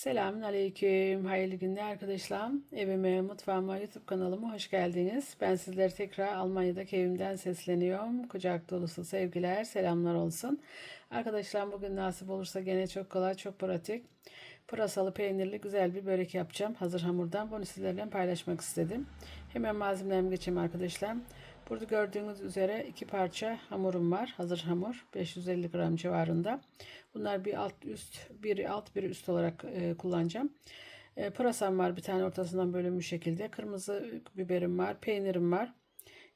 Selamün Aleyküm. Hayırlı günler arkadaşlar. Evime, mutfağıma, YouTube kanalıma hoş geldiniz. Ben sizlere tekrar Almanya'daki evimden sesleniyorum. Kucak dolusu sevgiler, selamlar olsun. Arkadaşlar bugün nasip olursa gene çok kolay, çok pratik. Pırasalı peynirli güzel bir börek yapacağım. Hazır hamurdan. Bunu sizlerle paylaşmak istedim. Hemen malzemelerime geçeyim arkadaşlar. Burada gördüğünüz üzere iki parça hamurum var. Hazır hamur. 550 gram civarında. Bunlar bir alt üst, biri alt, biri üst olarak e, kullanacağım. E, pırasam var bir tane ortasından bölünmüş şekilde. Kırmızı biberim var, peynirim var.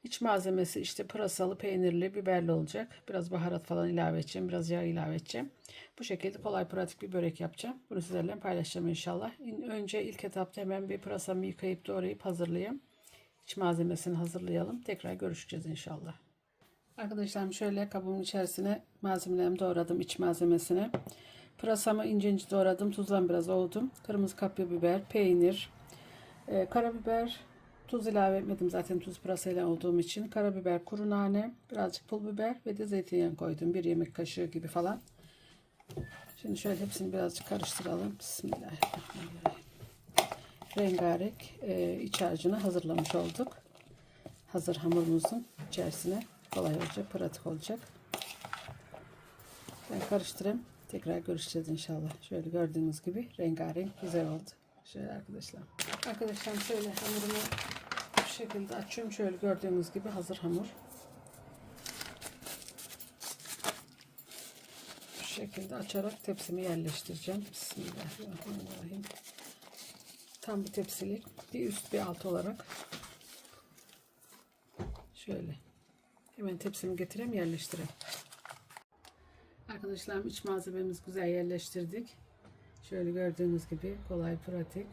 İç malzemesi işte pırasalı, peynirli, biberli olacak. Biraz baharat falan ilave edeceğim. Biraz yağ ilave edeceğim. Bu şekilde kolay pratik bir börek yapacağım. Bunu sizlerle paylaşacağım inşallah. Önce ilk etapta hemen bir pırasamı yıkayıp doğrayıp hazırlayayım. İç malzemesini hazırlayalım. Tekrar görüşeceğiz inşallah. Arkadaşlarım şöyle kabımın içerisine malzemelerimi doğradım iç malzemesini. Pırasamı ince ince doğradım. Tuzdan biraz oldum. Kırmızı kapya biber, peynir, e, karabiber, tuz ilave etmedim zaten tuz pırasayla olduğum için. Karabiber, kuru nane, birazcık pul biber ve de zeytinyağı koydum. Bir yemek kaşığı gibi falan. Şimdi şöyle hepsini birazcık karıştıralım. Bismillahirrahmanirrahim. Rengarenk e, iç harcını hazırlamış olduk. Hazır hamurumuzun içerisine kolay olacak, pratik olacak. Ben karıştırayım. Tekrar görüşeceğiz inşallah. Şöyle gördüğünüz gibi rengarenk güzel oldu. Şöyle arkadaşlar. Arkadaşlar şöyle hamurumu bu şekilde açıyorum. Şöyle gördüğünüz gibi hazır hamur. Bu şekilde açarak tepsimi yerleştireceğim. Bismillahirrahmanirrahim. Tam bir tepsilik. Bir üst bir alt olarak. Şöyle. Hemen tepsimi getireyim yerleştireyim. Arkadaşlar iç malzememiz güzel yerleştirdik. Şöyle gördüğünüz gibi kolay pratik.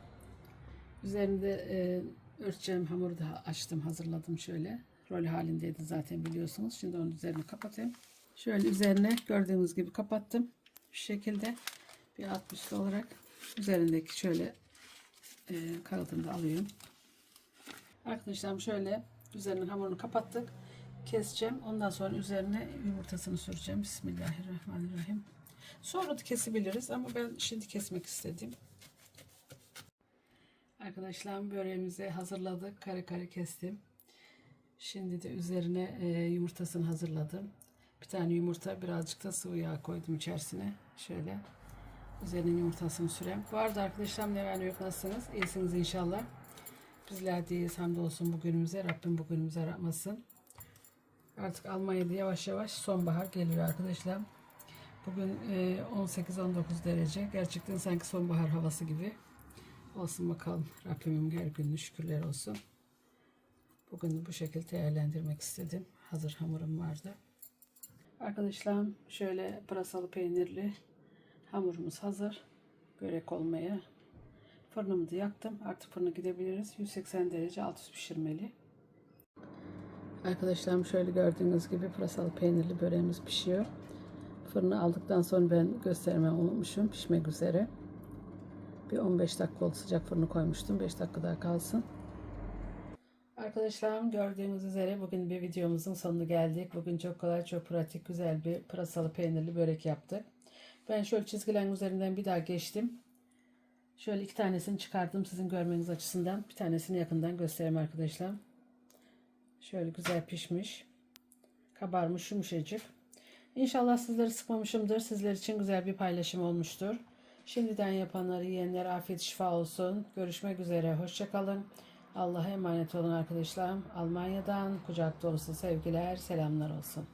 Üzerinde e, örteceğim hamuru da açtım hazırladım şöyle. Rol halindeydi zaten biliyorsunuz. Şimdi onun üzerini kapatayım. Şöyle üzerine gördüğünüz gibi kapattım. Şu şekilde bir alt üstü olarak üzerindeki şöyle e, kağıdını da alıyorum. Arkadaşlar şöyle üzerinin hamurunu kapattık keseceğim. Ondan sonra üzerine yumurtasını süreceğim. Bismillahirrahmanirrahim. Sonra da kesebiliriz ama ben şimdi kesmek istedim. Arkadaşlar böreğimizi hazırladık. Kare kare kestim. Şimdi de üzerine e, yumurtasını hazırladım. Bir tane yumurta birazcık da sıvı yağ koydum içerisine. Şöyle üzerine yumurtasını süreyim. Bu arada arkadaşlar ne ne yok nasılsınız? İyisiniz inşallah. Bizler deyiz hamdolsun bugünümüze. Rabbim bugünümüze rahmasın. Artık Almanya'da yavaş yavaş sonbahar geliyor arkadaşlar. Bugün 18-19 derece. Gerçekten sanki sonbahar havası gibi. Olsun bakalım. Rabbimin her günü şükürler olsun. Bugün bu şekilde değerlendirmek istedim. Hazır hamurum vardı. Arkadaşlar şöyle pırasalı peynirli hamurumuz hazır. Börek olmaya. Fırınımı da yaktım. Artık fırına gidebiliriz. 180 derece alt üst pişirmeli. Arkadaşlarım şöyle gördüğünüz gibi pırasalı peynirli böreğimiz pişiyor. Fırını aldıktan sonra ben göstermeyi unutmuşum. Pişmek üzere. Bir 15 dakika oldu sıcak fırını koymuştum. 5 dakika daha kalsın. Arkadaşlarım gördüğünüz üzere bugün bir videomuzun sonuna geldik. Bugün çok kolay, çok pratik, güzel bir pırasalı peynirli börek yaptık. Ben şöyle çizgilerin üzerinden bir daha geçtim. Şöyle iki tanesini çıkardım sizin görmeniz açısından. Bir tanesini yakından göstereyim arkadaşlar. Şöyle güzel pişmiş. Kabarmış yumuşacık. İnşallah sizleri sıkmamışımdır. Sizler için güzel bir paylaşım olmuştur. Şimdiden yapanları yiyenlere afiyet şifa olsun. Görüşmek üzere. Hoşçakalın. Allah'a emanet olun arkadaşlarım. Almanya'dan kucak dolusu sevgiler, selamlar olsun.